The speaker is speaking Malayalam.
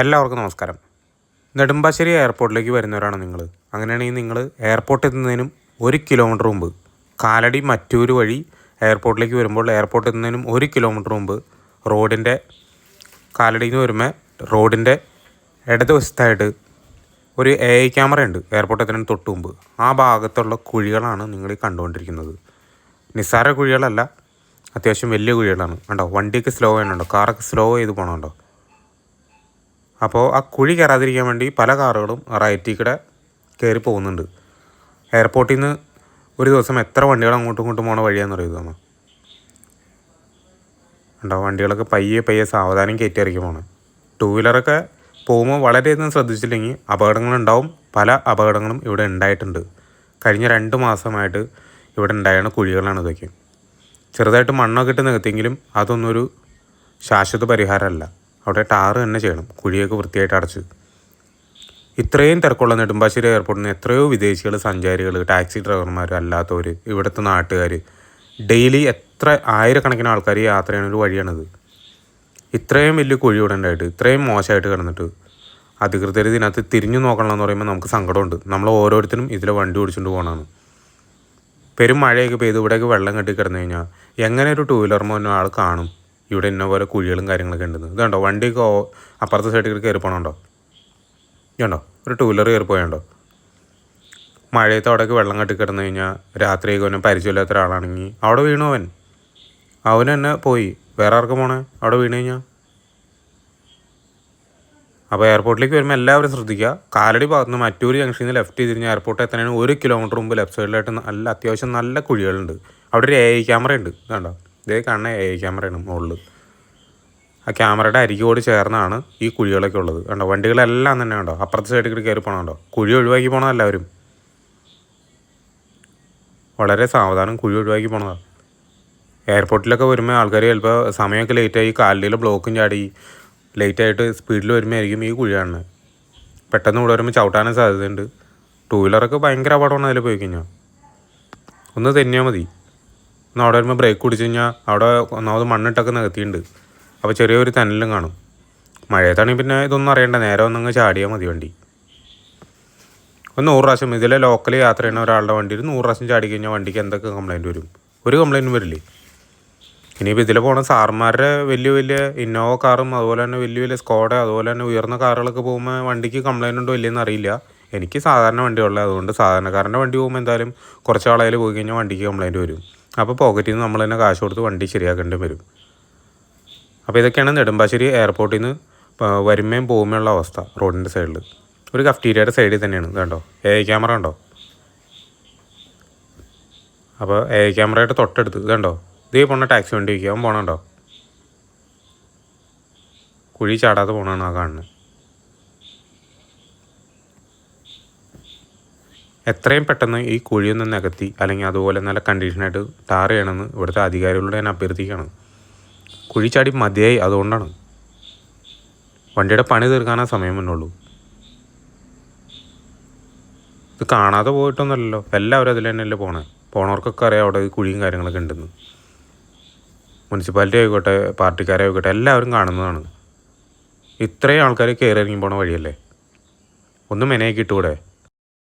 എല്ലാവർക്കും നമസ്കാരം. നെടുമ്പാശ്ശേരി എയർപോർട്ടിലേക്ക് വരുന്നവരാണ് നിങ്ങൾ അങ്ങനെയാണെങ്കിൽ നിങ്ങൾ എയർപോർട്ടിൽ എത്തുന്നതിനും ഒരു കിലോമീറ്റർ മുമ്പ് കാലടി മറ്റൂര് വഴി എയർപോർട്ടിലേക്ക് വരുമ്പോൾ എയർപോർട്ടിൽ എത്തുന്നതിനും ഒരു കിലോമീറ്റർ മുമ്പ് റോഡിന്റെ കാലടിയിൽ നിന്ന് വരുമ്പോൾ റോഡിന്റെ ഇടതുവശത്തായിട്ട് ഒരു എ ഐ ക്യാമറ ഉണ്ട് എയർപോർട്ടിൽ എത്തുന്നതിന് തൊട്ട് മുമ്പ്. ആ ഭാഗത്തുള്ള കുഴികളാണ് നിങ്ങൾ കണ്ടുകൊണ്ടിരിക്കുന്നത്. നിസ്സാര കുഴികളല്ല അത്യാവശ്യം വലിയ കുഴികളാണ്. കണ്ടോ? വണ്ടിയൊക്കെ സ്ലോ ചെയ്യണുണ്ടോ കാറൊക്കെ സ്ലോ ചെയ്ത് പോകണുണ്ടോ അപ്പോൾ ആ കുഴി കയറാതിരിക്കാൻ വേണ്ടി പല കാറുകളും റൈറ്റിക്കൂടെ കയറി പോകുന്നുണ്ട്. എയർപോർട്ടിൽ നിന്ന് ഒരു ദിവസം എത്ര വണ്ടികൾ അങ്ങോട്ടും ഇങ്ങോട്ടും പോണ വഴിയാണെന്ന് അറിയുന്നത് നമ്മൾ ഉണ്ടോ വണ്ടികളൊക്കെ പയ്യെ പയ്യെ സാവധാനം കയറ്റി ഇറക്കി പോകണം ടൂ വീലറൊക്കെ പോകുമ്പോൾ വളരെയധികം ശ്രദ്ധിച്ചില്ലെങ്കിൽ അപകടങ്ങളുണ്ടാവും. പല അപകടങ്ങളും ഇവിടെ ഉണ്ടായിട്ടുണ്ട്. കഴിഞ്ഞ രണ്ട് മാസമായിട്ട് ഇവിടെ ഉണ്ടായിരുന്ന കുഴികളാണ് ഇതൊക്കെ. ചെറുതായിട്ട് മണ്ണൊക്കെ ഇട്ട് നികത്തിയെങ്കിലും അതൊന്നൊരു ശാശ്വത പരിഹാരമല്ല. അവിടെ ടാറ് തന്നെ ചെയ്യണം. കുഴിയൊക്കെ വൃത്തിയായിട്ട് അടച്ച്. ഇത്രയും തിരക്കുള്ള നെടുമ്പാശ്ശേരി എയർപോർട്ടിൽ നിന്ന് എത്രയോ വിദേശികൾ സഞ്ചാരികൾ ടാക്സി ഡ്രൈവർമാർ അല്ലാത്തവർ ഇവിടുത്തെ നാട്ടുകാർ ഡെയിലി എത്ര ആയിരക്കണക്കിന് ആൾക്കാർ യാത്ര ചെയ്യുന്ന ഒരു വഴിയാണിത്. ഇത്രയും വലിയ കുഴി ഇവിടെ ഉണ്ടായിട്ട് ഇത്രയും മോശമായിട്ട് കിടന്നിട്ട് അധികൃതർ ഇതിനകത്ത് തിരിഞ്ഞു നോക്കണമെന്ന് പറയുമ്പോൾ നമുക്ക് സങ്കടമുണ്ട്. നമ്മൾ ഓരോരുത്തരും ഇതിലെ വണ്ടി ഓടിച്ചുകൊണ്ട് പോകണമാണ് പെരും മഴയൊക്കെ പെയ്ത് ഇവിടെയൊക്കെ വെള്ളം കെട്ടി കിടന്നു കഴിഞ്ഞാൽ എങ്ങനെ ഒരു ടൂ വീലർ മോനോ ആൾ കാണും? ഇവിടെ ഇന്ന പോലെ കുഴികളും കാര്യങ്ങളൊക്കെ ഉണ്ടെന്ന്. ഇതുണ്ടോ ഓ- അപ്പുറത്തെ സൈഡിൽ കയറി പോകണുണ്ടോ ഇതുണ്ടോ ഒരു ടൂ വീലർ കയറി പോയുണ്ടോ മഴയത്ത് അവിടെയൊക്കെ വെള്ളം കെട്ടി കിടന്നു കഴിഞ്ഞാൽ രാത്രിയൊക്കെ അവനെ പരിചയമില്ലാത്ത ഒരാളാണെങ്കിൽ അവിടെ വീണു അവൻ. അവൻ തന്നെ പോയി. വേറെ ആർക്കും പോണേ? അവിടെ വീണ് കഴിഞ്ഞാൽ അപ്പോൾ എയർപോർട്ടിലേക്ക് വരുമ്പോൾ എല്ലാവരും ശ്രദ്ധിക്കുക കാലടി ഭാഗത്തുനിന്ന് മറ്റൂർ ജംഗ്ഷനിൽ നിന്ന് ലെഫ്റ്റ് കഴിഞ്ഞാൽ എയർപോർട്ട് എത്താനാണ് ഒരു കിലോമീറ്റർ മുമ്പ് ലെഫ്റ്റ് സൈഡിലായിട്ട് നല്ല അത്യാവശ്യം നല്ല കുഴികളുണ്ട്. അവിടെ ഒരു എ ഐ ക്യാമറ ഉണ്ട്. കണ്ടോ? ഇതേ കാണുന്ന എ ഐ ക്യാമറയാണ് മുകളിൽ ആ ക്യാമറയുടെ അരികോട് ചേർന്നാണ് ഈ കുഴികളൊക്കെ ഉള്ളത്. കണ്ടോ? വണ്ടികളെല്ലാം തന്നെ കണ്ടോ? അപ്പുറത്തെ സൈഡിൽ കൂടി കയറി പോകണോ കുഴി ഒഴിവാക്കി പോകണം എല്ലാവരും. വളരെ സാവധാനം കുഴി ഒഴിവാക്കി പോകണതാണ് എയർപോർട്ടിലൊക്കെ വരുമ്പോൾ ആൾക്കാർ ചിലപ്പോൾ സമയമൊക്കെ ലേറ്റായി കാലിൽ ബ്ലോക്കും ചാടി ലേറ്റായിട്ട് സ്പീഡിൽ വരുമ്പോഴായിരിക്കും ഈ കുഴി കാണുന്നത് പെട്ടെന്ന് ഇവിടെ വരുമ്പോൾ ചവിട്ടാനും സാധ്യതയുണ്ട്. ടൂ വീലറൊക്കെ ഭയങ്കര അപകടമാണ് അതിൽ പോയി കഴിഞ്ഞാൽ ഒന്ന് തന്നെയാൽ മതി. ഒന്ന് അവിടെ വരുമ്പോൾ ബ്രേക്ക് പിടിച്ച് കഴിഞ്ഞാൽ അവിടെ ഒന്നാമത് മണ്ണിട്ടൊക്കെ നികത്തിയിട്ടുണ്ട് അപ്പോൾ ചെറിയൊരു തന്നലും കാണും. മഴയത്താണെങ്കിൽ പിന്നെ ഇതൊന്നും അറിയണ്ട നേരെ ഒന്നങ്ങ് ചാടിയാൽ മതി വണ്ടി. ഒരു നൂറ് പ്രാവശ്യം ഇതിലെ ലോക്കൽ യാത്ര ചെയ്യുന്ന ഒരാളുടെ വണ്ടിയിൽ നൂറ് പ്രാവശ്യം ചാടി കഴിഞ്ഞാൽ വണ്ടിക്ക് എന്തൊക്കെ കംപ്ലൈന്റ് വരും? ഒരു കംപ്ലൈന്റും വരില്ലേ? ഇനിയിപ്പോൾ ഇതിൽ പോണ സാർമാരുടെ വലിയ വലിയ ഇന്നോവ കാറും അതുപോലെ തന്നെ വലിയ വലിയ സ്കോഡ അതുപോലെ തന്നെ ഉയർന്ന കാറുകളൊക്കെ പോകുമ്പോൾ വണ്ടിക്ക് കംപ്ലൈന്റ് ഉണ്ടോ ഇല്ലയെന്ന് അറിയില്ല. എനിക്ക് സാധാരണ വണ്ടിയുള്ളത് അതുകൊണ്ട് സാധാരണക്കാരന്റെ വണ്ടി പോകുമ്പോൾ എന്തായാലും കുറച്ച് ആളായാലും പോയി കഴിഞ്ഞാൽ വണ്ടിക്ക് കംപ്ലൈന്റ് വരും. അപ്പോൾ പോക്കറ്റിൽ നിന്ന് നമ്മൾ തന്നെ കാശ് കൊടുത്ത് വണ്ടി ശരിയാക്കേണ്ടി വരും. അപ്പോൾ ഇതൊക്കെയാണ് നെടുമ്പാശ്ശേരി എയർപോർട്ടിൽ നിന്ന് വരുമ്പേയും പോകുമ്പോഴുള്ള അവസ്ഥ റോഡിന്റെ സൈഡിൽ ഒരു കഫ്റ്റീരിയയുടെ സൈഡിൽ തന്നെയാണ് കണ്ടോ? എ ക്യാമറ ഉണ്ടോ അപ്പോൾ എ ക്യാമറയുടെ തൊട്ടടുത്ത് കണ്ടോ? ഇതേ പോണ ടാക്സി വണ്ടി വയ്ക്കുക അവൻ പോകണുണ്ടോ കുഴി ചാടാതെ പോകണമാണ് ആ കാണുന്നത്. എത്രയും പെട്ടെന്ന് ഈ കുഴിയൊന്ന് നികത്തി അല്ലെങ്കിൽ അതുപോലെ നല്ല കണ്ടീഷനായിട്ട് ടാർ ചെയ്യണമെന്ന് ഇവിടുത്തെ അധികാരികളോട് ഞാൻ അഭ്യർത്ഥിക്കുകയാണ്. കുഴി ചാടി മതിയായി അതുകൊണ്ടാണ്. വണ്ടിയുടെ പണി തീർക്കാനാ സമയം മുന്നുള്ളൂ ഇത് കാണാതെ പോയിട്ടൊന്നുമല്ലല്ലോ. എല്ലാവരും അതിൽ തന്നെയല്ലേ പോണേ. പോണവർക്കൊക്കെ അറിയാം അവിടെ കുഴിയും കാര്യങ്ങളൊക്കെ ഉണ്ടെന്ന്. മുനിസിപ്പാലിറ്റി ആയിക്കോട്ടെ പാർട്ടിക്കാരായിക്കോട്ടെ എല്ലാവരും കാണുന്നതാണ്. ഇത്രയും ആൾക്കാർ കയറി ഇറങ്ങി പോണ വഴിയല്ലേ? ഒന്നും മെനയാക്കി ഇട്ടുകൂടെ?